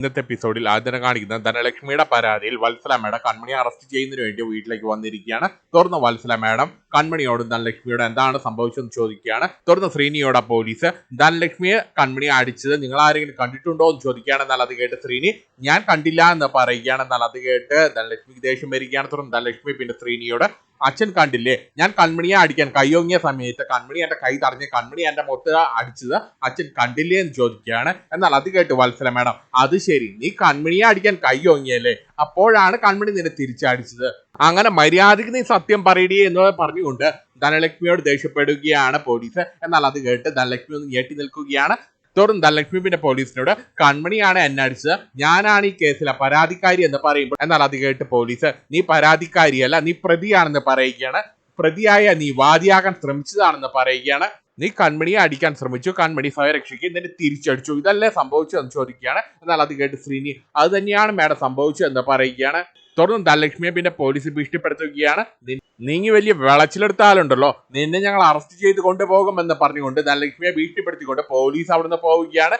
ഇന്നത്തെ എപ്പിസോഡിൽ ആദ്യം കാണിക്കുന്ന ധനലക്ഷ്മിയുടെ പരാതിയിൽ വത്സല മേഡം കൺമണിയെ അറസ്റ്റ് ചെയ്യുന്നതിന് വേണ്ടി വീട്ടിലേക്ക് വന്നിരിക്കുകയാണ്. തുടർന്ന് വത്സല മേഡം കൺമണിയോടും ധനലക്ഷ്മിയോട് എന്താണ് സംഭവിച്ചതെന്ന് ചോദിക്കുകയാണ്. തുടർന്ന് ശ്രീനിയോട് പോലീസ് ധനലക്ഷ്മിയെ കൺമണി അടിച്ചത് നിങ്ങൾ ആരെങ്കിലും കണ്ടിട്ടുണ്ടോ എന്ന് ചോദിക്കുകയാണ്. എന്നാൽ അത് കേട്ട് ശ്രീനി ഞാൻ കണ്ടില്ല എന്ന് പറയുകയാണ്. എന്നാൽ അത് കേട്ട് ധനലക്ഷ്മിക്ക് ദേഷ്യം വരികയാണ്. തുടർന്ന് ധനലക്ഷ്മി പിന്നെ ശ്രീനിയോട് അച്ഛൻ കണ്ടില്ലേ? ഞാൻ കൺമണിയെ അടിക്കാൻ കയ്യോങ്ങിയ സമയത്ത് കൺമണി എന്റെ കൈ തടഞ്ഞ് കൺമണി എന്റെ മൊത്ത അടിച്ചത് അച്ഛൻ കണ്ടില്ലേ എന്ന് ചോദിക്കുകയാണ്. എന്നാൽ അത് കേട്ട് വത്സല മേഡം അത് ശരി. നീ കൺമണിയെ അടിക്കാൻ കയ്യോങ്ങിയല്ലേ അപ്പോഴാണ് കൺമണി നിന്നെ തിരിച്ചടിച്ചത്. അങ്ങനെ മര്യാദയ്ക്ക് നീ സത്യം പറയടി എന്ന് പറഞ്ഞുകൊണ്ട് ധനലക്ഷ്മിയോട് ദേഷ്യപ്പെടുകയാണ് പോലീസ്. എന്നാൽ അത് കേട്ട് ധനലക്ഷ്മി ഒന്ന് ഞെട്ടി നിൽക്കുകയാണ്. തുടർന്ന് ലക്ഷ്മിപിന്റെ പോലീസിനോട് കൺമണിയാണ് എന്നെ അടിച്ചത്. ഞാനാണ് ഈ കേസിലെ പരാതിക്കാരി എന്ന് പറയുമ്പോൾ എന്നാൽ അത് കേട്ട് പോലീസ് നീ പരാതിക്കാരിയല്ല നീ പ്രതിയാണെന്ന് പറയുകയാണ്. പ്രതിയായ നീ വാദിയാകാൻ ശ്രമിച്ചതാണെന്ന് പറയുകയാണ്. നീ കൺമണിയെ അടിക്കാൻ ശ്രമിച്ചു. കൺമണി സ്വയരക്ഷയ്ക്ക് എന്നിട്ട് തിരിച്ചടിച്ചു. ഇതല്ലേ സംഭവിച്ചതെന്ന് ചോദിക്കുകയാണ്. എന്നാൽ അത് കേട്ട് ശ്രീനി അത് തന്നെയാണ് മേഡം സംഭവിച്ചു എന്ന് പറയുകയാണ്. തുടർന്ന് ധനലക്ഷ്മിയെ പിന്നെ പോലീസ് ഭീഷണിപ്പെടുത്തുകയാണ്. "നി- നീങ്ങി വലിയ വിളച്ചിലെടുത്ത ആളുണ്ടല്ലോ. നിന്നെ ഞങ്ങൾ അറസ്റ്റ് ചെയ്ത് കൊണ്ടുപോകുമെന്ന് പറഞ്ഞുകൊണ്ട് ധനലക്ഷ്മിയെ ഭീഷണിപ്പെടുത്തിക്കൊണ്ട് പോലീസ് അവിടുന്ന് പോവുകയാണ്.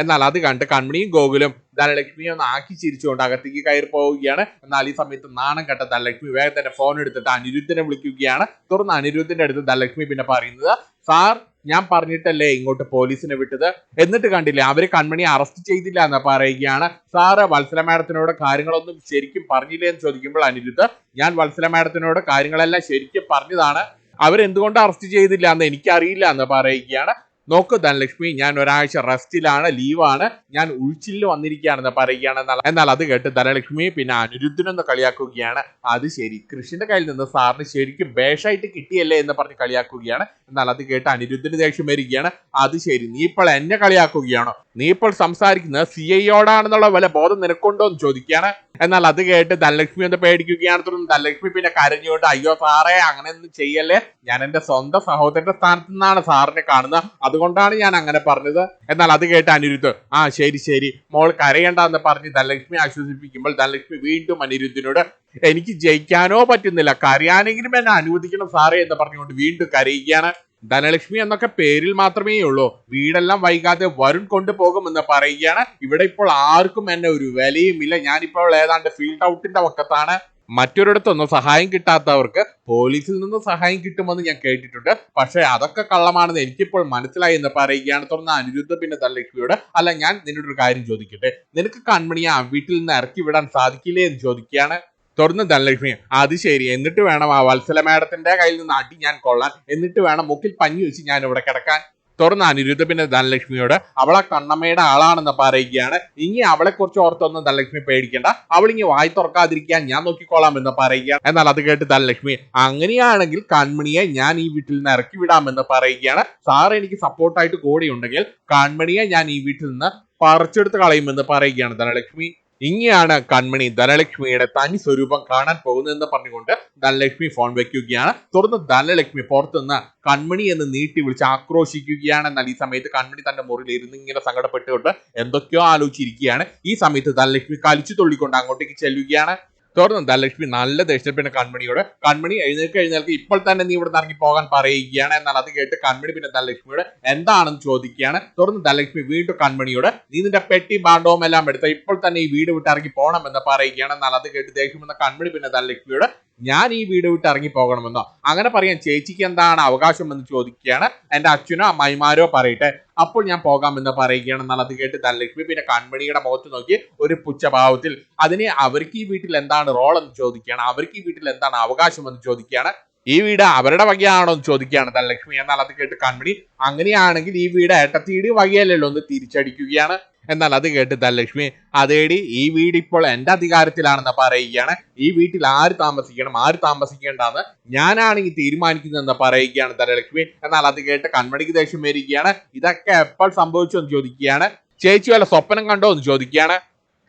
എന്നാൽ അത് കണ്ട് കൺമണിയും ഗോകുലും ധനലക്ഷ്മിയെ ഒന്ന് ആക്കി ചിരിച്ചുകൊണ്ട് അകത്തേക്ക് കയറി പോവുകയാണ്. എന്നാൽ ഈ സമയത്ത് നാണം കെട്ട ധനലക്ഷ്മി വേഗം തന്നെ ഫോൺ എടുത്തിട്ട് അനിരുദ്ധനെ വിളിക്കുകയാണ്. തുടർന്ന് അനിരുദ്ധന്റെ അടുത്ത് ധനലക്ഷ്മി പിന്നെ പറയുന്നത് സാർ ഞാൻ പറഞ്ഞിട്ടല്ലേ ഇങ്ങോട്ട് പോലീസിനെ വിട്ടത്? എന്നിട്ട് കണ്ടില്ലേ അവർ കൺമണി അറസ്റ്റ് ചെയ്തില്ല എന്ന് പറയുകയാണ്. സാറ് വത്സല മാഡത്തിനോട് കാര്യങ്ങളൊന്നും ശരിക്കും പറഞ്ഞില്ലേ എന്ന് ചോദിക്കുമ്പോൾ അനിരുദ്ധ ഞാൻ വത്സല മാഡത്തിനോട് കാര്യങ്ങളെല്ലാം ശരിക്കും പറഞ്ഞതാണ്. അവരെന്തുകൊണ്ട് അറസ്റ്റ് ചെയ്തില്ല എന്ന് എനിക്കറിയില്ല എന്ന് പറയുകയാണ്. നോക്കൂ ധനലക്ഷ്മി ഞാൻ ഒരാഴ്ച റെസ്റ്റിലാണ് ലീവാണ് ഞാൻ ഉഴിച്ചിൽ വന്നിരിക്കുകയാണെന്ന് പറയുകയാണ്. എന്നാൽ അത് കേട്ട് ധനലക്ഷ്മി പിന്നെ അനിരുദ്ധനൊന്ന് കളിയാക്കുകയാണ്. അത് ശരി കൃഷിന്റെ കയ്യിൽ നിന്ന് സാറിന് ശരിക്കും ബേഷായിട്ട് കിട്ടിയല്ലേ എന്ന് പറഞ്ഞ് കളിയാക്കുകയാണ്. എന്നാൽ അത് കേട്ട് അനിരുദ്ധന് ദേഷ്യം വരികയാണ്. അത് ശരി നീ ഇപ്പോൾ എന്നെ കളിയാക്കുകയാണോ? നീ ഇപ്പോൾ സംസാരിക്കുന്നത് സി ഐയോടാണെന്നുള്ള വല്ല ബോധം നിനക്കുണ്ടോ എന്ന് ചോദിക്കുകയാണ്. എന്നാൽ അത് കേട്ട് ധനലക്ഷ്മി ഒന്ന് പേടിക്കുകയാണ്. തുടർന്ന് ധനലക്ഷ്മി പിന്നെ കരഞ്ഞുകൊണ്ട് അയ്യോ സാറേ അങ്ങനെ ഒന്നും ചെയ്യല്ലേ? ഞാൻ എന്റെ സ്വന്തം സഹോദരന്റെ സ്ഥാനത്ത് നിന്നാണ് സാറിനെ കാണുന്നത്. അതുകൊണ്ടാണ് ഞാൻ അങ്ങനെ പറഞ്ഞത്. എന്നാൽ അത് കേട്ട് അനിരുദ്ധ് ആ ശരി ശരി. മോൾ കരയണ്ട എന്ന് പറഞ്ഞ് ധനലക്ഷ്മി ആശ്വസിപ്പിക്കുമ്പോൾ ധനലക്ഷ്മി വീണ്ടും അനിരുദ്ധിനോട് എനിക്ക് ജയിക്കാനോ പറ്റുന്നില്ല. കരയാനെങ്കിലും എന്നെ അനുവദിക്കണം സാറേ എന്ന് പറഞ്ഞുകൊണ്ട് വീണ്ടും കരയുകയാണ് ധനലക്ഷ്മി എന്നൊക്കെ പേരിൽ മാത്രമേ ഉള്ളൂ. വീടെല്ലാം വൈകാതെ വരുൺ കൊണ്ടുപോകുമെന്ന് പറയുകയാണ്. ഇവിടെ ഇപ്പോൾ ആർക്കും എന്നെ ഒരു വിലയുമില്ല. ഞാനിപ്പോൾ ഏതാണ്ട് ഫീൽഡ് ഔട്ടിന്റെ പക്കത്താണ് മറ്റൊരിടത്തൊന്നും സഹായം കിട്ടാത്തവർക്ക് പോലീസിൽ നിന്ന് സഹായം കിട്ടുമെന്ന് ഞാൻ കേട്ടിട്ടുണ്ട്. പക്ഷേ അതൊക്കെ കള്ളമാണെന്ന് എനിക്കിപ്പോൾ മനസ്സിലായി എന്ന് പറയുകയാണ്. തുടർന്ന് അനിരുദ്ധ പിന്നെ ധനലക്ഷ്മിയോട് അല്ല ഞാൻ നിന്നോട് ഒരു കാര്യം ചോദിക്കട്ടെ? നിനക്ക് കൺമണിയെ വീട്ടിൽ നിന്ന് ഇറക്കി വിടാൻ സാധിക്കില്ലേ? എന്ന് ചോദിക്കുകയാണ്. തുടർന്ന് ധനലക്ഷ്മി അത് ശരി. എന്നിട്ട് വേണം ആ വത്സല മേഡത്തിന്റെ കയ്യിൽ നിന്ന് അടി ഞാൻ കൊള്ളാൻ. എന്നിട്ട് വേണം മുക്കിൽ പഞ്ഞി വെച്ച് ഞാൻ ഇവിടെ കിടക്കാൻ. തുടർന്ന് അനിരുദ്ധ പിന്നെ ധനലക്ഷ്മിയോട് അവളെ കണ്ണമ്മയുടെ ആളാണെന്ന് പറയുകയാണ്. ഇനി അവളെ കുറിച്ച് ഓർത്തൊന്നും ധനലക്ഷ്മി പേടിക്കേണ്ട. അവൾ ഇനി വായി തുറക്കാതിരിക്കാൻ ഞാൻ നോക്കിക്കോളാം എന്ന് പറയുകയാണ്. എന്നാൽ അത് കേട്ട് ധനലക്ഷ്മി അങ്ങനെയാണെങ്കിൽ കൺമണിയെ ഞാൻ ഈ വീട്ടിൽ നിന്ന് ഇറക്കി വിടാമെന്ന് പറയുകയാണ്. സാർ എനിക്ക് സപ്പോർട്ടായിട്ട് കൂടെയുണ്ടെങ്കിൽ കൺമണിയെ ഞാൻ ഈ വീട്ടിൽ നിന്ന് പറിച്ചെടുത്ത് കളയുമെന്ന് പറയുകയാണ് ധനലക്ഷ്മി. ഇങ്ങനെയാണ് കൺമണി ധനലക്ഷ്മിയുടെ തനി സ്വരൂപം കാണാൻ പോകുന്നതെന്ന് പറഞ്ഞുകൊണ്ട് ധനലക്ഷ്മി ഫോൺ വെക്കുകയാണ്. തുടർന്ന് ധനലക്ഷ്മി പുറത്തുനിന്ന് കൺമണി എന്ന് നീട്ടി വിളിച്ച് ആക്രോശിക്കുകയാണ് എന്നാൽ ഈ സമയത്ത് കൺമണി തന്റെ മുറിയിൽ ഇരുന്ന് ഇങ്ങനെ സങ്കടപ്പെട്ടുകൊണ്ട് എന്തൊക്കെയോ ആലോചിച്ചിരിക്കുകയാണ്. ഈ സമയത്ത് ധനലക്ഷ്മി കലിച്ചു തുള്ളിക്കൊണ്ട് അങ്ങോട്ടേക്ക് ചെല്ലുകയാണ്. തുടർന്ന് ധനലക്ഷ്മി നല്ല ദേഷ്യത്തിന് കൺമണിയോട് കൺമണി എഴുന്നേൽക്ക് എഴുന്നേൽക്ക് ഇപ്പോൾ തന്നെ നീ ഇവിടെ ഇറങ്ങി പോകാൻ പറയുകയാണ് എന്നാൽ അത് കേട്ട് കൺമണി പിന്നെ ധനലക്ഷ്മിയോട് എന്താണെന്ന് ചോദിക്കുകയാണ്. തുടർന്ന് ധനലക്ഷ്മി വീണ്ടും കൺമണിയോട് നീ നിന്റെ പെട്ടി ബാണ്ടവും എല്ലാം എടുത്ത് ഇപ്പോൾ തന്നെ ഈ വീട് വിട്ട് ഇറങ്ങി പോകണം എന്ന് പറയുകയാണ് എന്നാൽ അത് കേട്ട് ദേഷ്യം വന്ന കൺമണി പിന്നെ ധനലക്ഷ്മിയോട് ഞാൻ ഈ വീട് വിട്ട് ഇറങ്ങി പോകണമെന്നോ? അങ്ങനെ പറയാൻ ചേച്ചിക്ക് എന്താണ് അവകാശം എന്ന് ചോദിക്കുകയാണ് എന്റെ അച്ഛനോ അമ്മായിമാരോ പറയട്ടെ. അപ്പോൾ ഞാൻ പോകാമെന്ന് പറയുകയാണ്. എന്നുള്ളത് കേട്ട് ധനലക്ഷ്മി പിന്നെ കൺമണിയുടെ മുഖത്ത് നോക്കി ഒരു പുച്ഛഭാവത്തിൽ. അതിനെ അവർക്ക് ഈ വീട്ടിൽ എന്താണ് റോൾ എന്ന് ചോദിക്കുകയാണ്. അവർക്ക് ഈ വീട്ടിൽ എന്താണ് അവകാശം എന്ന് ചോദിക്കുകയാണ്. ഈ വീട് അവരുടെ വകയാണോ എന്ന് ചോദിക്കുകയാണ് ധനലക്ഷ്മി എന്നാൽ അത് കേട്ട് കൺമണി അങ്ങനെയാണെങ്കിൽ ഈ വീട് ഏട്ടത്തിയുടെ വകയല്ലല്ലോ എന്ന് തിരിച്ചടിക്കുകയാണ്. എന്നാൽ അത് കേട്ട് ധനലക്ഷ്മി അതേടി ഈ വീട് ഇപ്പോൾ എന്റെ അധികാരത്തിലാണെന്ന് പറയുകയാണ്. ഈ വീട്ടിൽ ആര് താമസിക്കണം ആര് താമസിക്കേണ്ടെന്ന് ഞാനാണ് ഈ തീരുമാനിക്കുന്നതെന്ന് പറയുകയാണ് ധനലക്ഷ്മി. എന്നാൽ അത് കേട്ട് കൺമണിക്ക് ദേഷ്യം വരികയാണ്. ഇതൊക്കെ എപ്പോൾ സംഭവിച്ചു എന്ന് ചോദിക്കുകയാണ്. ചേച്ചി വല്ല സ്വപ്നം കണ്ടോ എന്ന് ചോദിക്കുകയാണ്.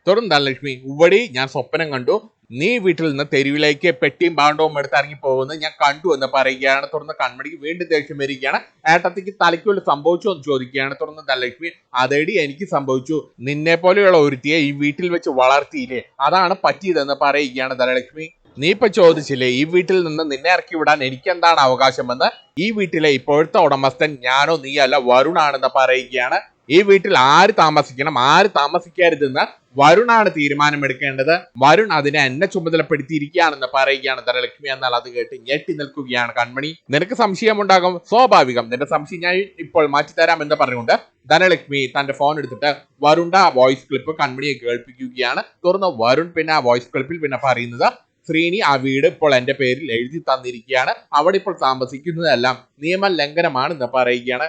തുടർന്ന് ധനലക്ഷ്മി ഇവിടെ ഞാൻ സ്വപ്നം കണ്ടു. നീ വീട്ടിൽ നിന്ന് തെരുവിലേക്ക് പെട്ടിയും പാണ്ഡവും എടുത്ത് ഇറങ്ങി പോകുന്നത് ഞാൻ കണ്ടു എന്ന് പറയുകയാണ്. തുടർന്ന് കൺമണിക്ക് വീണ്ടും ദേഷ്യം വരികയാണ്. ഏട്ടത്തിക്ക് തലയ്ക്കുള്ളിൽ സംഭവിച്ചു എന്ന് ചോദിക്കുകയാണ്. തുടർന്ന് ധനലക്ഷ്മി അതേടി എനിക്ക് സംഭവിച്ചു. നിന്നെ പോലെയുള്ള ഒരുത്തിയെ ഈ വീട്ടിൽ വെച്ച് വളർത്തിയില്ലേ? അതാണ് പറ്റിയതെന്ന് പറയുകയാണ് ധനലക്ഷ്മി നീ ഇപ്പൊ ചോദിച്ചില്ലേ ഈ വീട്ടിൽ നിന്ന് നിന്നെ ഇറക്കി വിടാൻ എനിക്ക് എന്താണ് അവകാശമെന്ന്? ഈ വീട്ടിലെ ഇപ്പോഴത്തെ ഉടമസ്ഥൻ ഞാനോ നീ അല്ല വരുണാണെന്ന് പറയുകയാണ്. ഈ വീട്ടിൽ ആര് താമസിക്കണം ആര് താമസിക്കരുതെന്ന് വരുണാണ് തീരുമാനമെടുക്കേണ്ടത്. വരുൺ അതിനെ എന്നെ ചുമതലപ്പെടുത്തിയിരിക്കുകയാണെന്ന് പറയുകയാണ്. ധനലക്ഷ്മി എന്നാൽ അത് കേട്ട് ഞെട്ടി നിൽക്കുകയാണ് കൺമണി. നിനക്ക് സംശയമുണ്ടാകും? സ്വാഭാവികം. നിന്റെ സംശയം ഞാൻ ഇപ്പോൾ മാറ്റിത്തരാം എന്ന് പറഞ്ഞുകൊണ്ട് ധനലക്ഷ്മി തന്റെ ഫോൺ എടുത്തിട്ട് വരുണ്ട വോയിസ് ക്ലിപ്പ് കൺമണിയെ കേൾപ്പിക്കുകയാണ്. തുറന്ന് വരുൺ പിന്നെ ആ വോയിസ് ക്ലിപ്പിൽ പിന്നെ പറയുന്നത് ശ്രീനി ആ വീട് ഇപ്പോൾ എന്റെ പേരിൽ എഴുതി തന്നിരിക്കുകയാണ്. അവിടെ ഇപ്പോൾ താമസിക്കുന്നതെല്ലാം നിയമ ലംഘനമാണെന്ന് പറയുകയാണ്.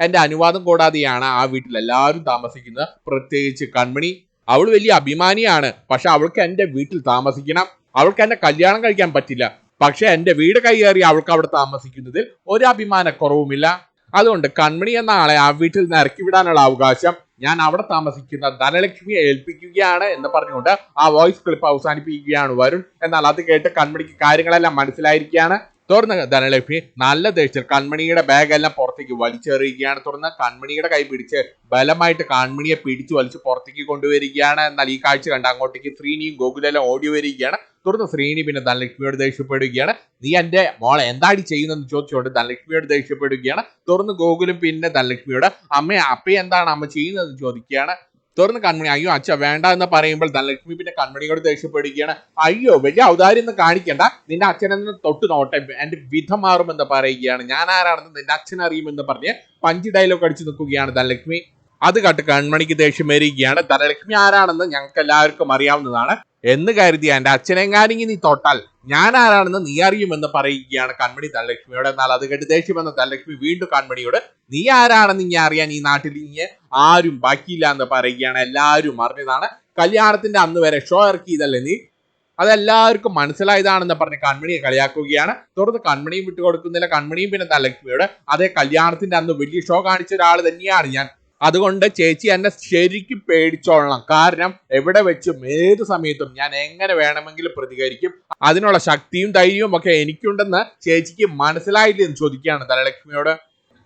എന്റെ അനുവാദം കൂടാതെയാണ് ആ വീട്ടിൽ എല്ലാവരും താമസിക്കുന്നത്. പ്രത്യേകിച്ച് കൺമണി. അവൾ വലിയ അഭിമാനിയാണ്. പക്ഷെ അവൾക്ക് എന്റെ വീട്ടിൽ താമസിക്കണം. അവൾക്ക് എന്നെ കല്യാണം കഴിക്കാൻ പറ്റില്ല. പക്ഷെ എന്റെ വീട് കൈയേറി അവൾക്ക് അവിടെ താമസിക്കുന്നതിൽ ഒരു അഭിമാനക്കുറവുമില്ല. അതുകൊണ്ട് കൺമണി എന്ന ആളെ ആ വീട്ടിൽ നിന്ന് ഇറക്കി വിടാനുള്ള അവകാശം ഞാൻ അവിടെ താമസിക്കുന്ന ധനലക്ഷ്മിയെ ഏൽപ്പിക്കുകയാണ് എന്ന് പറഞ്ഞുകൊണ്ട് ആ വോയിസ് ക്ലിപ്പ് അവസാനിപ്പിക്കുകയാണ് വരുൺ. എന്നാൽ അത് കേട്ട് കൺമണിക്ക് കാര്യങ്ങളെല്ലാം മനസ്സിലായിരിക്കുകയാണ്. തുറന്ന് ധനലക്ഷ്മി നല്ല ദേഷ്യത്തിൽ കൺമണിയുടെ ബാഗ് എല്ലാം പുറത്തേക്ക് വലിച്ചെറിയുകയാണ്. തുറന്ന് കൺമണിയുടെ കൈ പിടിച്ച് ബലമായിട്ട് കൺമണിയെ പിടിച്ചു വലിച്ച് പുറത്തേക്ക് കൊണ്ടുവരികയാണ്. എന്നാൽ ഈ കാഴ്ച കണ്ട് അങ്ങോട്ടേക്ക് ശ്രീനിയും ഗോകുലെല്ലാം ഓടി വരികയാണ്. തുടർന്ന് ശ്രീനി പിന്നെ ധനലക്ഷ്മിയോട് ദേഷ്യപ്പെടുകയാണ്. നീ എന്റെ മോളെ എന്താടി ചെയ്യുന്നതെന്ന് ചോദിച്ചുകൊണ്ട് ധനലക്ഷ്മിയോട് ദേഷ്യപ്പെടുകയാണ്. തുടർന്ന് ഗോകുലും പിന്നെ ധനലക്ഷ്മിയോട് അമ്മയെ അപ്പയെന്താണ് അമ്മ ചെയ്യുന്നതെന്ന് ചോദിക്കുകയാണ്. തുറന്ന് കൺമണി അയ്യോ അച്ഛ വേണ്ട എന്ന് പറയുമ്പോൾ ധനലക്ഷ്മി പിന്നെ കൺമണിയോട് ദേഷ്യപ്പെടുകയാണ്. അയ്യോ വലിയ ഔദാര്യം ഒന്നും കാണിക്കണ്ട. നിന്റെ അച്ഛനെന്ന് തൊട്ട് നോട്ടെ. എന്റെ വിധം മാറുമെന്ന് പറയുകയാണ്. ഞാൻ ആരാണെന്ന് നിന്റെ അച്ഛൻ അറിയുമെന്ന് പറഞ്ഞ് പഞ്ച് ഡയലോഗ് അടിച്ചു നിൽക്കുകയാണ് ധനലക്ഷ്മി അത് കണ്ട് കൺമണിക്ക് ദേഷ്യം വരികയാണ്. ധനലക്ഷ്മി ആരാണെന്ന് ഞങ്ങൾക്ക് എല്ലാവർക്കും അറിയാവുന്നതാണ്. എന്ന് കരുതി എന്റെ അച്ഛനെങ്ങാനിങ്ങി നീ തൊട്ടാൽ ഞാൻ ആരാണെന്ന് നീ അറിയുമെന്ന് പറയുകയാണ് കൺമണി ധനലക്ഷ്മിയോട്. എന്നാൽ അത് കേട്ട് ദേഷ്യമെന്ന ധനലക്ഷ്മി വീണ്ടും കൺമണിയോട് നീ ആരാണെന്ന് ഇനി അറിയാൻ ഈ നാട്ടിൽ ഇനി ആരും ബാക്കിയില്ല എന്ന് പറയുകയാണ് എല്ലാവരും അറിഞ്ഞതാണ്. കല്യാണത്തിന്റെ അന്ന് വരെ ഷോ ഇറക്കിയതല്ലേ നീ? അതെല്ലാവർക്കും മനസ്സിലായതാണെന്ന് പറഞ്ഞ് കൺമണിയെ കളിയാക്കുകയാണ്. തുടർന്ന് കൺമണിയും വിട്ടുകൊടുക്കുന്നില്ല. കൺമണിയും പിന്നെ ധനലക്ഷ്മിയോട് അതേ കല്യാണത്തിന്റെ അന്ന് വലിയ ഷോ കാണിച്ച ഒരാൾ തന്നെയാണ് ഞാൻ. അതുകൊണ്ട് ചേച്ചി എന്നെ ശരിക്കും പേടിച്ചോളണം. കാരണം എവിടെ വെച്ചും ഏത് സമയത്തും ഞാൻ എങ്ങനെ വേണമെങ്കിലും പ്രതികരിക്കും. അതിനുള്ള ശക്തിയും ധൈര്യവും ഒക്കെ എനിക്കുണ്ടെന്ന് ചേച്ചിക്ക് മനസ്സിലായില്ല എന്ന് ചോദിക്കുകയാണ് ധനലക്ഷ്മിയോട്.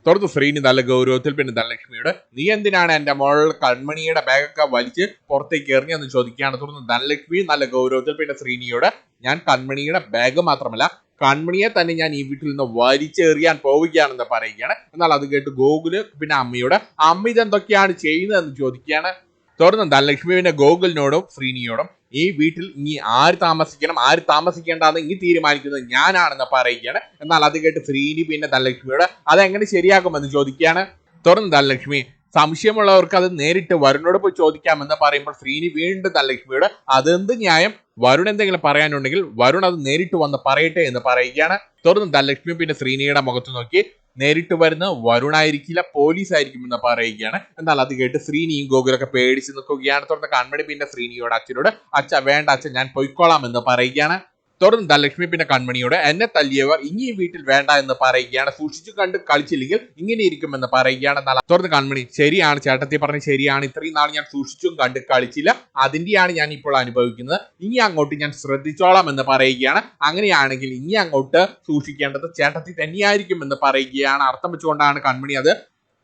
തുടർന്ന് ശ്രീനി നല്ല ഗൗരവത്തിൽ പിന്നെ ധനലക്ഷ്മിയോട് നീ എന്തിനാണ് എന്റെ മോൾ കൺമണിയുടെ ബാഗൊക്കെ വലിച്ച് പുറത്തേക്ക് എറിഞ്ഞെന്ന് ചോദിക്കുകയാണ്? തുടർന്ന് ധനലക്ഷ്മി നല്ല ഗൗരവത്തിൽ പിന്നെ ശ്രീനിയോട് ഞാൻ കൺമണിയുടെ ബാഗ് മാത്രമല്ല കൺമണിയെ തന്നെ ഞാൻ ഈ വീട്ടിൽ നിന്ന് വലിച്ചെറിയാൻ പോവുകയാണെന്ന് പറയുകയാണ്. എന്നാൽ അത് കേട്ട് ഗോകുൽ പിന്നെ അമ്മയോട് അമ്മ ഇതെന്തൊക്കെയാണ് ചെയ്യുന്നതെന്ന് ചോദിക്കുകയാണ്. തുടർന്ന് ധനലക്ഷ്മി പിന്നെ ഗോകുലിനോടും ശ്രീനിയോടും ഈ വീട്ടിൽ ഇനി ആര് താമസിക്കണം? ആര് താമസിക്കേണ്ടെന്ന് ഇനി തീരുമാനിക്കുന്നത് ഞാനാണെന്ന് പറയുകയാണ്. എന്നാൽ അത് കേട്ട് ശ്രീനി പിന്നെ ധനലക്ഷ്മിയോട് അതെങ്ങനെ ശരിയാക്കുമെന്ന് ചോദിക്കുകയാണ്. തുടർന്ന് ധനലക്ഷ്മി സംശയമുള്ളവർക്ക് അത് നേരിട്ട് വരുണോട് പോയി ചോദിക്കാമെന്ന് പറയുമ്പോൾ ശ്രീനി വീണ്ടും ധനലക്ഷ്മിയോട് അതെന്ത് ന്യായം? വരുൺ എന്തെങ്കിലും പറയാനുണ്ടെങ്കിൽ വരുൺ അത് നേരിട്ട് വന്ന് പറയട്ടെ എന്ന് പറയുകയാണ്. തുടർന്ന് ധനലക്ഷ്മി പിന്നെ ശ്രീനിയുടെ മുഖത്ത് നോക്കി നേരിട്ട് വരുന്ന വരുണായിരിക്കില്ല പോലീസ് ആയിരിക്കും എന്ന് പറയുകയാണ്. എന്നാൽ അത് കേട്ട് ശ്രീനിയും ഗോകുലൊക്കെ പേടിച്ച് നിൽക്കുകയാണ്. തുടർന്ന് കൺമണി പിന്നെ ശ്രീനിയോട് അച്ഛനോട് അച്ഛ വേണ്ട അച്ഛൻ ഞാൻ പൊയ്ക്കോളാം എന്ന് പറയുകയാണ്. തുടർന്ന് ധനലക്ഷ്മി പിന്നെ കൺമണിയോട് എന്നെ തല്ലിയവർ ഇനി വീട്ടിൽ വേണ്ട എന്ന് പറയുകയാണ്. സൂക്ഷിച്ചു കണ്ട് കളിച്ചില്ലെങ്കിൽ ഇങ്ങനെ ഇരിക്കുമെന്ന് പറയുകയാണ്. തുടർന്ന് കൺമണി ശരിയാണ് ചേട്ടത്തി പറഞ്ഞ് ശരിയാണ്. ഇത്രയും നാൾ ഞാൻ സൂക്ഷിച്ചും കണ്ട് കളിച്ചില്ല. അതിന്റെയാണ് ഞാൻ ഇപ്പോൾ അനുഭവിക്കുന്നത്. ഇനി അങ്ങോട്ട് ഞാൻ ശ്രദ്ധിച്ചോളാം എന്ന് പറയുകയാണ്. അങ്ങനെയാണെങ്കിൽ ഇനി അങ്ങോട്ട് സൂക്ഷിക്കേണ്ടത് ചേട്ടത്തി തന്നെയായിരിക്കും എന്ന് പറയുകയാണ്. അർത്ഥം വെച്ചുകൊണ്ടാണ് കൺമണി അത്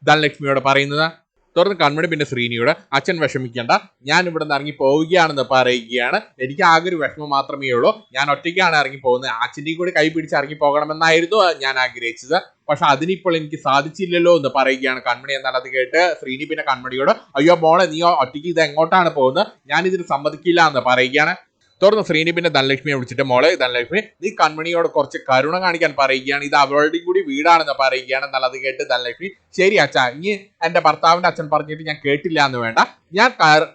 ധനലക്ഷ്മിയോട് പറയുന്നത്. തുടർന്ന് കൺമണി പിന്നെ ശ്രീനിയോട് അച്ഛൻ വിഷമിക്കേണ്ട ഞാൻ ഇവിടെ നിന്ന് ഇറങ്ങി പോവുകയാണെന്ന് പറയുകയാണ്. എനിക്ക് ആകെ ഒരു വിഷമം മാത്രമേ ഉള്ളൂ. ഞാൻ ഒറ്റയ്ക്കാണ് ഇറങ്ങി പോകുന്നത്. അച്ഛന്റെയും കൂടി കൈ പിടിച്ച് ഇറങ്ങി പോകണമെന്നായിരുന്നു ഞാൻ ആഗ്രഹിച്ചത്. പക്ഷെ അതിനിപ്പോൾ എനിക്ക് സാധിച്ചില്ലല്ലോ എന്ന് പറയുകയാണ് കൺമണി എന്നാൽ അത് കേട്ട് ശ്രീനി പിന്നെ കൺമണിയോട് അയ്യോ മോളെ നീ ഒറ്റയ്ക്ക് ഇത് എങ്ങോട്ടാണ് പോകുന്നത്? ഞാൻ ഇതിന് സമ്മതിക്കില്ല എന്ന് പറയുകയാണ്. തുടർന്ന് ശ്രീനി പിന്നെ ധനലക്ഷ്മിയെ വിളിച്ചിട്ട് മോളെ ധനലക്ഷ്മി നീ കൺമണിയോട് കുറച്ച് കരുണ കാണിക്കാൻ പറയുകയാണ്. ഇത് അവളുടെയും കൂടി വീടാണെന്ന് പറയുകയാണ്. എന്നുള്ളത് കേട്ട് ധനലക്ഷ്മി ശരി അച്ഛാ ഇനി എന്റെ ഭർത്താവിന്റെ അച്ഛൻ പറഞ്ഞിട്ട് ഞാൻ കേട്ടില്ല എന്ന് വേണ്ട. ഞാൻ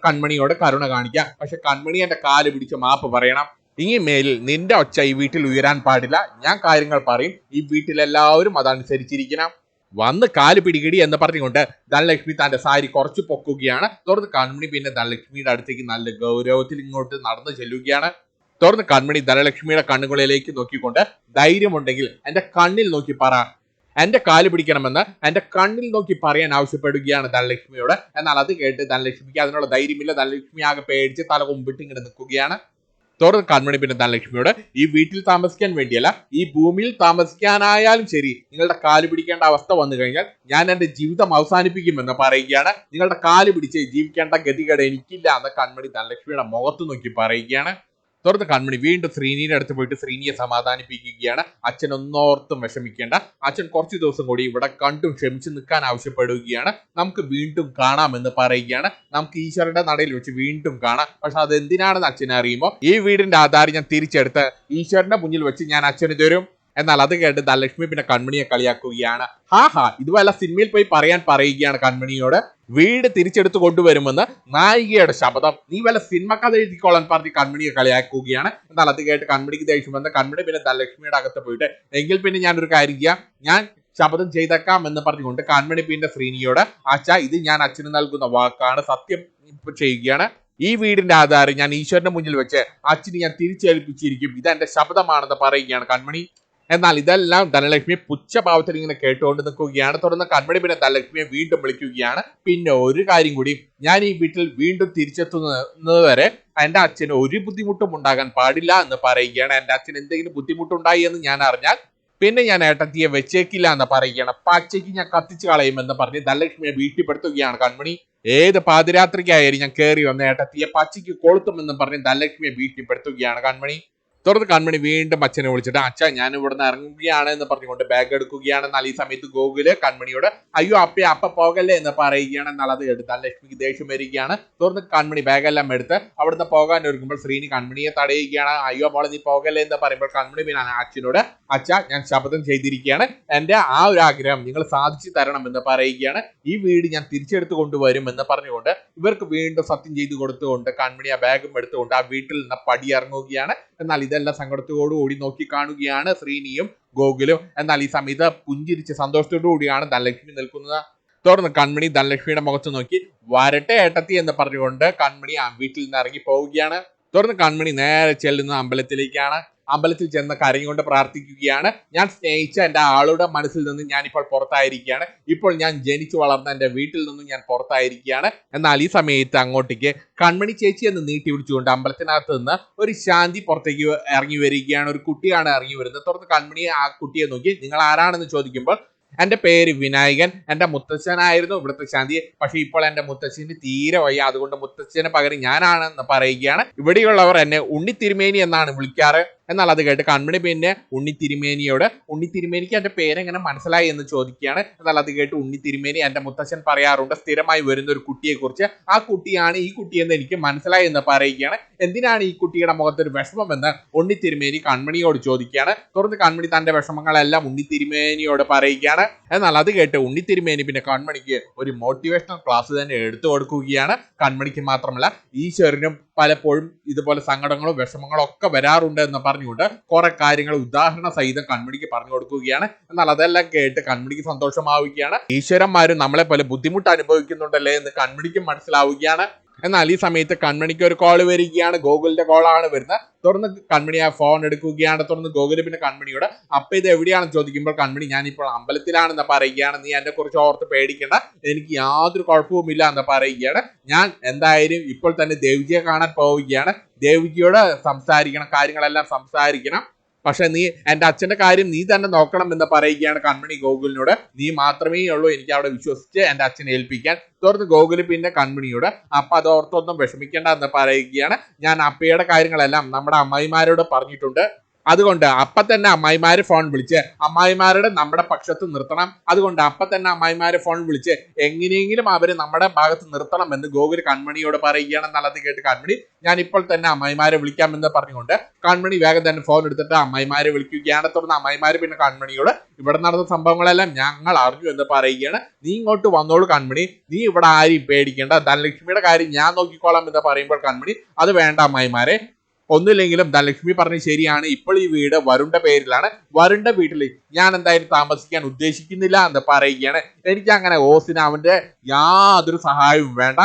കൺമണിയോട് കരുണ കാണിക്കാം. പക്ഷെ കൺമണി എന്റെ കാൽ പിടിച്ച് മാപ്പ് പറയണം. ഇനി മേലിൽ നിന്റെ ഒച്ച ഈ വീട്ടിൽ ഉയരാൻ പാടില്ല. ഞാൻ കാര്യങ്ങൾ പറയും. ഈ വീട്ടിലെല്ലാവരും അതനുസരിച്ചിരിക്കണം. വന്ന് കാൽ പിടികിടി എന്ന് പറഞ്ഞുകൊണ്ട് ധനലക്ഷ്മി തന്റെ സാരി കുറച്ച് പൊക്കുകയാണ്. തുടർന്ന് കൺമണി പിന്നെ ധനലക്ഷ്മിയുടെ അടുത്തേക്ക് നല്ല ഗൗരവത്തിൽ ഇങ്ങോട്ട് നടന്നു ചെല്ലുകയാണ്. തുടർന്ന് കൺമണി ധനലക്ഷ്മിയുടെ കണ്ണുകളിലേക്ക് നോക്കിക്കൊണ്ട് ധൈര്യമുണ്ടെങ്കിൽ എന്റെ കണ്ണിൽ നോക്കി പറ. എന്റെ കാൽ പിടിക്കണമെന്ന് എന്റെ കണ്ണിൽ നോക്കി പറയാൻ ആവശ്യപ്പെടുകയാണ് ധനലക്ഷ്മിയോട്. എന്നാൽ അത് കേട്ട് ധനലക്ഷ്മിക്ക് അതിനുള്ള ധൈര്യമില്ല. ധനലക്ഷ്മി ആകെ പേടിച്ച് തല കുമ്പിട്ട് ഇങ്ങനെ നിൽക്കുകയാണ്. തുടർന്ന് കൺമണി പിന്നെ ലക്ഷ്മിയോട് ഈ വീട്ടിൽ താമസിക്കാൻ വേണ്ടിയല്ല ഈ ഭൂമിയിൽ താമസിക്കാനായാലും ശരി നിങ്ങളുടെ കാൽ പിടിക്കേണ്ട അവസ്ഥ വന്നു കഴിഞ്ഞാൽ ഞാൻ എന്റെ ജീവിതം അവസാനിപ്പിക്കുമെന്ന് പറയുകയാണ്. നിങ്ങളുടെ കാൽ പിടിച്ച് ജീവിക്കേണ്ട ഗതികേട് എനിക്കില്ല എന്ന് കൺമണി ധനലക്ഷ്മിയുടെ മുഖത്ത് നോക്കി പറയുകയാണ്. തുടർന്ന് കൺമണി വീണ്ടും ശ്രീനിയുടെ അടുത്ത് പോയിട്ട് ശ്രീനിയെ സമാധാനിപ്പിക്കുകയാണ്. അച്ഛൻ ഒന്നോർത്തും വിഷമിക്കേണ്ട. അച്ഛൻ കുറച്ച് ദിവസം കൂടി ഇവിടെ കണ്ടും ക്ഷമിച്ചു നിൽക്കാൻ ആവശ്യപ്പെടുകയാണ്. നമുക്ക് വീണ്ടും കാണാമെന്ന് പറയുകയാണ്. നമുക്ക് ഈശ്വരന്റെ നടയിൽ വെച്ച് വീണ്ടും കാണാം. പക്ഷെ അത് എന്തിനാണെന്ന് അച്ഛനെ അറിയുമ്പോൾ ഈ വീടിന്റെ ആധാരം ഞാൻ തിരിച്ചെടുത്ത് ഈശ്വരന്റെ മുന്നിൽ വെച്ച് ഞാൻ അച്ഛന് തരും. എന്നാൽ അത് കേട്ട് ധനലക്ഷ്മി പിന്നെ കൺമണിയെ കളിയാക്കുകയാണ്. ഹാ ഹാ ഇതുപോലെ സിനിമയിൽ പോയി പറയാൻ പറയുകയാണ് കൺമണിയോട്. വീട് തിരിച്ചെടുത്ത് കൊണ്ടുവരുമെന്ന് നായികയുടെ ശബ്ദം നീ വല്ല സിനിമ കഥ എഴുതിക്കോളാൻ പറഞ്ഞ് കൺമണിയെ കളിയാക്കുകയാണ്. എന്നാൽ അത് കേട്ട് കൺമണിക്ക് ദേഷ്യം വന്ന് കൺമണി പിന്നെ ധനലക്ഷ്മിയുടെ അകത്ത് പോയിട്ട് എങ്കിൽ പിന്നെ ഞാനൊരു കാര്യം ചെയ്യാം. ഞാൻ ശബ്ദം ചെയ്തേക്കാം എന്ന് പറഞ്ഞുകൊണ്ട് കൺമണി പിന്നെ ശ്രീനിയോട് അച്ഛ ഇത് ഞാൻ അച്ഛന് നൽകുന്ന വാക്കാണ്. സത്യം ചെയ്യുകയാണ്. ഈ വീടിന്റെ ആധാരം ഞാൻ ഈശ്വരന്റെ മുന്നിൽ വെച്ച് അച്ഛന് ഞാൻ തിരിച്ചേൽപ്പിച്ചിരിക്കും. ഇത് എന്റെ ശബ്ദമാണെന്ന് പറയുകയാണ് കൺമണി. എന്നാൽ ഇതെല്ലാം ധനലക്ഷ്മി പുച്ഛഭാവത്തിൽ ഇങ്ങനെ കേട്ടുകൊണ്ട് നിൽക്കുകയാണ് തുടർന്ന് കൺമണി പിന്നെ ധനലക്ഷ്മിയെ വീണ്ടും വിളിക്കുകയാണ്. പിന്നെ ഒരു കാര്യം കൂടി ഞാൻ ഈ വീട്ടിൽ വീണ്ടും തിരിച്ചെത്തുന്നത് വരെ എന്റെ അച്ഛന് ഒരു ബുദ്ധിമുട്ടും ഉണ്ടാകാൻ പാടില്ല എന്ന് പറയുകയാണ്. എന്റെ അച്ഛൻ എന്തെങ്കിലും ബുദ്ധിമുട്ടുണ്ടായി എന്ന് ഞാൻ അറിഞ്ഞാൽ പിന്നെ ഞാൻ ഏട്ടത്തിയെ വെച്ചേക്കില്ല എന്ന് പറയുകയാണ്. പച്ചയ്ക്ക് ഞാൻ കത്തിച്ചു കളയുമെന്ന് പറഞ്ഞ് ധനലക്ഷ്മിയെ വീട്ടിപ്പെടുത്തുകയാണ് കൺമണി. ഏത് പാതിരാത്രിക്കായാലും ഞാൻ കയറി വന്ന ഏട്ടത്തിയെ പച്ചയ്ക്ക് കൊളുത്തുമെന്ന് പറഞ്ഞ് ധനലക്ഷ്മിയെ വീട്ടിപ്പെടുത്തുകയാണ് കൺമണി. തുടർന്ന് കൺമണി വീണ്ടും അച്ഛനെ വിളിച്ചിട്ട് അച്ഛ ഞാൻ ഇവിടുന്ന് ഇറങ്ങുകയാണ് എന്ന് പറഞ്ഞുകൊണ്ട് ബാഗ് എടുക്കുകയാണ്. എന്നാൽ ഈ സമയത്ത് ഗോകുൽ കൺമണിയോട് അയ്യോ അപ്പേ അപ്പ പോകല്ലേ എന്ന് പറയുകയാണ്. എന്നാൽ അത് എടുത്ത് ലക്ഷ്മിക്ക് ദേഷ്യം വരികയാണ്. തുടർന്ന് കൺമണി ബാഗെല്ലാം എടുത്ത് അവിടുന്ന് പോകാൻ ഒരുങ്ങുമ്പോൾ ശ്രീനി കൺമണിയെ തടയുകയാണ്. അയ്യോ മോളെ നീ പോകല്ലേ എന്ന് പറയുമ്പോൾ കൺമണി പിന്നെ അച്ഛനോട് അച്ഛ ഞാൻ ശപഥം ചെയ്തിരിക്കുകയാണ്. എന്റെ ആ ഒരു ആഗ്രഹം നിങ്ങൾ സാധിച്ചു തരണം എന്ന് പറയുകയാണ്. ഈ വീട് ഞാൻ തിരിച്ചെടുത്ത് കൊണ്ടുവരും എന്ന് പറഞ്ഞുകൊണ്ട് ഇവർക്ക് വീണ്ടും സത്യം ചെയ്തു കൊടുത്തുകൊണ്ട് കൺമണി ആ ബാഗും എടുത്തുകൊണ്ട് ആ വീട്ടിൽ നിന്ന് പടി ഇറങ്ങുകയാണ് എന്നാൽ ഇതെല്ലാം സങ്കടത്തോടുകൂടി നോക്കി കാണുകയാണ് ശ്രീനിയും ഗോകുലും. എന്നാൽ ഈ സമയത്ത് പുഞ്ചിരിച്ച് സന്തോഷത്തോടു കൂടിയാണ് ധനലക്ഷ്മി നിൽക്കുന്നത്. തുടർന്ന് കൺമണി ധനലക്ഷ്മിയുടെ മുഖത്ത് നോക്കി വരട്ടെ ഏട്ടത്തി എന്ന് പറഞ്ഞുകൊണ്ട് കൺമണി ആ വീട്ടിൽ നിന്ന് ഇറങ്ങി പോവുകയാണ്. തുടർന്ന് കൺമണി നേരെ ചെല്ലുന്ന അമ്പലത്തിലേക്കാണ്. അമ്പലത്തിൽ ചെന്ന് കരഞ്ഞുകൊണ്ട് പ്രാർത്ഥിക്കുകയാണ്. ഞാൻ സ്നേഹിച്ച എന്റെ ആളുടെ മനസ്സിൽ നിന്ന് ഞാനിപ്പോൾ പുറത്തായിരിക്കുകയാണ്. ഇപ്പോൾ ഞാൻ ജനിച്ചു വളർന്ന എന്റെ വീട്ടിൽ നിന്നും ഞാൻ പുറത്തായിരിക്കുകയാണ്. എന്നാൽ ഈ സമയത്ത് അങ്ങോട്ടേക്ക് കൺമണി ചേച്ചി എന്ന് നീട്ടി പിടിച്ചുകൊണ്ട് അമ്പലത്തിനകത്ത് നിന്ന് ഒരു ശാന്തി പുറത്തേക്ക് ഇറങ്ങി വരികയാണ്. ഒരു കുട്ടിയാണ് ഇറങ്ങി വരുന്നത്. തുടർന്ന് കൺമണി ആ കുട്ടിയെ നോക്കി നിങ്ങൾ ആരാണെന്ന് ചോദിക്കുമ്പോൾ എന്റെ പേര് വിനായകൻ എന്റെ മുത്തച്ഛനായിരുന്നു ഇവിടുത്തെ ശാന്തി. പക്ഷേ ഇപ്പോൾ എന്റെ മുത്തച്ഛന് തീരെ വയ്യ. അതുകൊണ്ട് മുത്തച്ഛന് പകരം ഞാനാണെന്ന് പറയുകയാണ്. ഇവിടെയുള്ളവർ എന്നെ ഉണ്ണിത്തിരുമേനി എന്നാണ് വിളിക്കാറ്. എന്നാൽ അത് കേട്ട് കൺമണി പിന്നെ ഉണ്ണി തിരുമേനിയോട് ഉണ്ണി തിരുമേനിക്ക് എന്റെ പേരെങ്ങനെ മനസ്സിലായി? എന്ന് ചോദിക്കുകയാണ്. എന്നാൽ അത് കേട്ട് ഉണ്ണി തിരുമേനി എന്റെ മുത്തച്ഛൻ പറയാറുണ്ട് സ്ഥിരമായി വരുന്ന ഒരു കുട്ടിയെക്കുറിച്ച്. ആ കുട്ടിയാണ് ഈ കുട്ടിയെന്ന് എനിക്ക് മനസ്സിലായി എന്ന് പറയുകയാണ്. എന്തിനാണ് ഈ കുട്ടിയുടെ മുഖത്തൊരു വിഷമമെന്ന് ഉണ്ണി തിരുമേനി കൺമണിയോട് ചോദിക്കുകയാണ്. തുടർന്ന് കൺമണി തന്റെ വിഷമങ്ങളെല്ലാം ഉണ്ണി തിരുമേനിയോട് പറയുകയാണ്. എന്നാൽ അത് കേട്ട് ഉണ്ണി തിരുമേനി പിന്നെ കൺമണിക്ക് ഒരു മോട്ടിവേഷണൽ ക്ലാസ് തന്നെ എടുത്തു കൊടുക്കുകയാണ്. കൺമണിക്ക് മാത്രമല്ല ഈശ്വരനും പലപ്പോഴും ഇതുപോലെ സങ്കടങ്ങളും വിഷമങ്ങളും ഒക്കെ വരാറുണ്ട് എന്ന് പറഞ്ഞുകൊണ്ട് കുറെ കാര്യങ്ങൾ ഉദാഹരണ സഹിതം കൺമണിക്ക് പറഞ്ഞു കൊടുക്കുകയാണ്. എന്നാൽ അതെല്ലാം കേട്ട് കൺമണിക്ക് സന്തോഷമാവുകയാണ്. ഈശ്വരന്മാരും നമ്മളെ പോലെ ബുദ്ധിമുട്ട് അനുഭവിക്കുന്നുണ്ടല്ലേ എന്ന് കൺമണിക്കും മനസ്സിലാവുകയാണ്. എന്നാൽ ഈ സമയത്ത് കൺമണിക്ക് ഒരു കോൾ വരികയാണ്. ഗോകുലിന്റെ കോളാണ് വരുന്നത്. തുറന്ന് കൺമണി ആ ഫോൺ എടുക്കുകയാണ്. തുറന്ന് ഗോകുൽ പിന്നെ കൺമണിയോട് അപ്പൊ ഇത് എവിടെയാണെന്ന് ചോദിക്കുമ്പോൾ കൺമണി ഞാൻ ഇപ്പോൾ അമ്പലത്തിലാണെന്ന് പറയുകയാണ്. നീ എന്നെ കുറിച്ച് ഓർത്ത് പേടിക്കേണ്ട. എനിക്ക് യാതൊരു കുഴപ്പവുമില്ല എന്ന് പറയുകയാണ്. ഞാൻ എന്തായാലും ഇപ്പോൾ തന്നെ ദേവിജിയെ കാണാൻ പോവുകയാണ്. ദേവിജിയോട് സംസാരിക്കണം കാര്യങ്ങളെല്ലാം സംസാരിക്കണം. പക്ഷെ നീ എന്റെ അച്ഛന്റെ കാര്യം നീ തന്നെ നോക്കണം എന്ന് പറയുകയാണ് കൺമണി ഗോകുലിനോട്. നീ മാത്രമേ ഉള്ളൂ എനിക്ക് അവിടെ വിശ്വസിച്ച് എന്റെ അച്ഛനെ ഏൽപ്പിക്കാൻ. തുടർന്ന് ഗോകുലി പിന്നെ കൺമണിയോട് അപ്പ അത് ഓർത്തൊന്നും വിഷമിക്കേണ്ട എന്ന് പറയുകയാണ്. ഞാൻ അപ്പയുടെ കാര്യങ്ങളെല്ലാം നമ്മുടെ അമ്മായിമാരോട് പറഞ്ഞിട്ടുണ്ട്. അതുകൊണ്ട് അപ്പൊ തന്നെ അമ്മായിമാര് ഫോൺ വിളിച്ച് അമ്മായിമാരുടെ നമ്മുടെ പക്ഷത്ത് നിർത്തണം. അതുകൊണ്ട് അപ്പൊ തന്നെ അമ്മായിമാരെ ഫോൺ വിളിച്ച് എങ്ങനെയെങ്കിലും അവർ നമ്മുടെ ഭാഗത്ത് നിർത്തണം എന്ന് ഗോകുൽ കൺമണിയോട് പറയുകയാണ് എന്നുള്ളത് കേട്ട് കൺമണി ഞാൻ ഇപ്പോൾ തന്നെ അമ്മായിമാരെ വിളിക്കാമെന്ന് പറഞ്ഞുകൊണ്ട് കൺമണി വേഗം തന്നെ ഫോൺ എടുത്തിട്ട് അമ്മായിമാരെ വിളിക്കുകയാണ്. തുടർന്ന് അമ്മായിമാര് പിന്നെ കൺമണിയോട് ഇവിടെ നടന്ന സംഭവങ്ങളെല്ലാം ഞങ്ങൾ അറിഞ്ഞു എന്ന് പറയുകയാണ്. നീ ഇങ്ങോട്ട് വന്നോളൂ കൺമണി. നീ ഇവിടെ ആരെയും പേടിക്കേണ്ട. ധനലക്ഷ്മിയുടെ കാര്യം ഞാൻ നോക്കിക്കോളാം എന്ന് പറയുമ്പോൾ കൺമണി അത് വേണ്ട അമ്മായിമാരെ. ഒന്നുമില്ലെങ്കിലും ധനലക്ഷ്മി പറഞ്ഞ് ശരിയാണ്. ഇപ്പോൾ ഈ വീട് വരുണ്ട പേരിലാണ്. വരുണ്ട വീട്ടിൽ ഞാൻ എന്തായാലും താമസിക്കാൻ ഉദ്ദേശിക്കുന്നില്ല എന്ന് പറയുകയാണ്. എനിക്ക് അങ്ങനെ ഓസിന് അവന്റെ യാതൊരു സഹായവും വേണ്ട.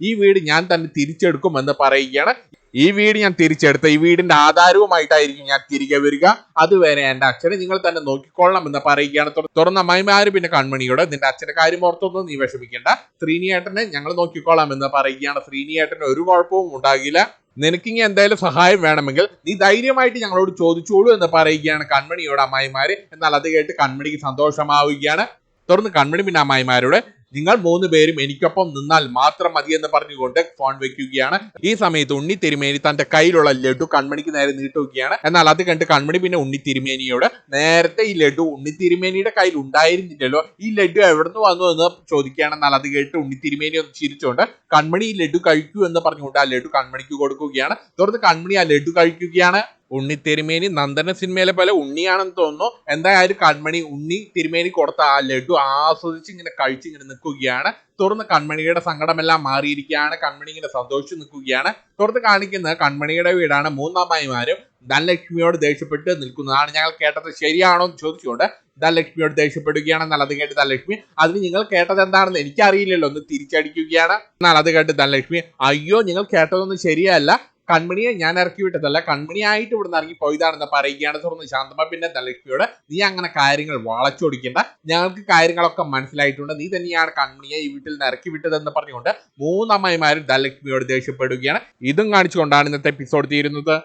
ഈ വീട് ഞാൻ തന്നെ തിരിച്ചെടുക്കും എന്ന് പറയുകയാണ്. ഈ വീട് ഞാൻ തിരിച്ചെടുത്ത ഈ വീടിന്റെ ആധാരവുമായിട്ടായിരിക്കും ഞാൻ തിരികെ വരിക. അതുവരെ എന്റെ അച്ഛനെ നിങ്ങൾ തന്നെ നോക്കിക്കൊള്ളണം എന്ന് പറയുകയാണ്. തുറന്ന അമ്മായിമാര് പിന്നെ കൺമണിയോട് നിന്റെ അച്ഛന്റെ കാര്യം ഓർത്തൊന്നും നീ വിഷമിക്കേണ്ട. ശ്രീനിയേട്ടനെ ഞങ്ങൾ നോക്കിക്കോളാം എന്ന് പറയുകയാണ്. ശ്രീനിയേട്ടന് ഒരു കുഴപ്പവും ഉണ്ടാകില്ല. നിനക്കിങ്ങി എന്തായാലും സഹായം വേണമെങ്കിൽ നീ ധൈര്യമായിട്ട് ഞങ്ങളോട് ചോദിച്ചോളൂ എന്ന് പറയുകയാണ് കൺമണിയോട് അമ്മായിമാര്. എന്നാൽ അത് കേട്ട് കൺമണിക്ക് സന്തോഷമാവുകയാണ്. തുടർന്ന് കൺമണി പിന്നെ അമ്മായിമാരോട് നിങ്ങൾ മൂന്ന് പേരും എനിക്കൊപ്പം നിന്നാൽ മാത്രം മതി എന്ന് പറഞ്ഞുകൊണ്ട് ഫോൺ വെക്കുകയാണ്. ഈ സമയത്ത് ഉണ്ണി തിരുമേനി തന്റെ കയ്യിലുള്ള ലഡു കൺമണിക്ക് നേരെ നീട്ടുകയാണ് എന്നാൽ അത് കണ്ട് കൺമണി പിന്നെ ഉണ്ണി തിരുമേനിയോട് നേരത്തെ ഈ ലഡു ഉണ്ണി തിരുമേനിയുടെ കയ്യിൽ ഉണ്ടായിരുന്നില്ലല്ലോ ഈ ലഡു എവിടുന്ന് വന്നു എന്ന് ചോദിക്കുകയാണ്. എന്നാൽ അത് കേട്ട് ഉണ്ണി തിരുമേനി ഒന്ന് ചിരിച്ചുകൊണ്ട് കൺമണി ഈ ലഡു കഴിക്കൂ എന്ന് പറഞ്ഞുകൊണ്ട് ആ ലഡു കൺമണിക്ക് കൊടുക്കുകയാണ്. തുടർന്ന് കൺമണി ആ ലഡു കഴിക്കുകയാണ്. ഉണ്ണി തിരുമേനി നന്ദന സിനിമയിലെ പോലെ ഉണ്ണിയാണെന്ന് തോന്നുന്നു. എന്തായാലും കൺമണി ഉണ്ണി തിരുമേനി കൊടുത്ത ആ ലഡു ആസ്വദിച്ച് ഇങ്ങനെ കഴിച്ച് ഇങ്ങനെ നിൽക്കുകയാണ്. തുടർന്ന് കൺമണിയുടെ സങ്കടമെല്ലാം മാറിയിരിക്കുകയാണ്. കൺമണി ഇങ്ങനെ സന്തോഷിച്ച് നിൽക്കുകയാണ്. തുടർന്ന് കാണിക്കുന്നത് കൺമണിയുടെ വീടാണ്. മൂന്നമ്മായിമാരും ധനലക്ഷ്മിയോട് ദേഷ്യപ്പെട്ട് നിൽക്കുന്നതാണ്. ഞങ്ങൾ കേട്ടത് ശരിയാണോ എന്ന് ചോദിച്ചുകൊണ്ട് ധനലക്ഷ്മിയോട് ദേഷ്യപ്പെടുകയാണ്. എന്നാൽ അത് കേട്ട് ധനലക്ഷ്മി അതിന് നിങ്ങൾ കേട്ടത് എന്താണെന്ന് എനിക്കറിയില്ലല്ലോ. ഒന്ന് തിരിച്ചടിക്കുകയാണ്. എന്നാൽ അത് കേട്ട് ധനലക്ഷ്മി അയ്യോ നിങ്ങൾ കേട്ടതൊന്നും ശരിയല്ല. കൺമണിയെ ഞാൻ ഇറക്കി വിട്ടതല്ല. കൺമണിയായിട്ട് ഇവിടുന്ന് ഇറങ്ങി പോയതാണെന്ന് പറയുകയാണ്. തുറന്ന് ശാന്തമ്മ പിന്നെ ധനലക്ഷ്മിയോട് നീ അങ്ങനെ കാര്യങ്ങൾ വളച്ചൊടിക്കണ്ട ഞങ്ങൾക്ക് കാര്യങ്ങളൊക്കെ മനസ്സിലായിട്ടുണ്ട്. നീ തന്നെയാണ് കൺമണിയെ ഈ വീട്ടിൽ നിന്ന് ഇറക്കി വിട്ടതെന്ന് പറഞ്ഞുകൊണ്ട് മൂന്നമ്മമാരും ധനലക്ഷ്മിയോട് ദേഷ്യപ്പെടുകയാണ്. ഇതും കാണിച്ചുകൊണ്ടാണ് ഇന്നത്തെ എപ്പിസോഡ് തീരുന്നത്.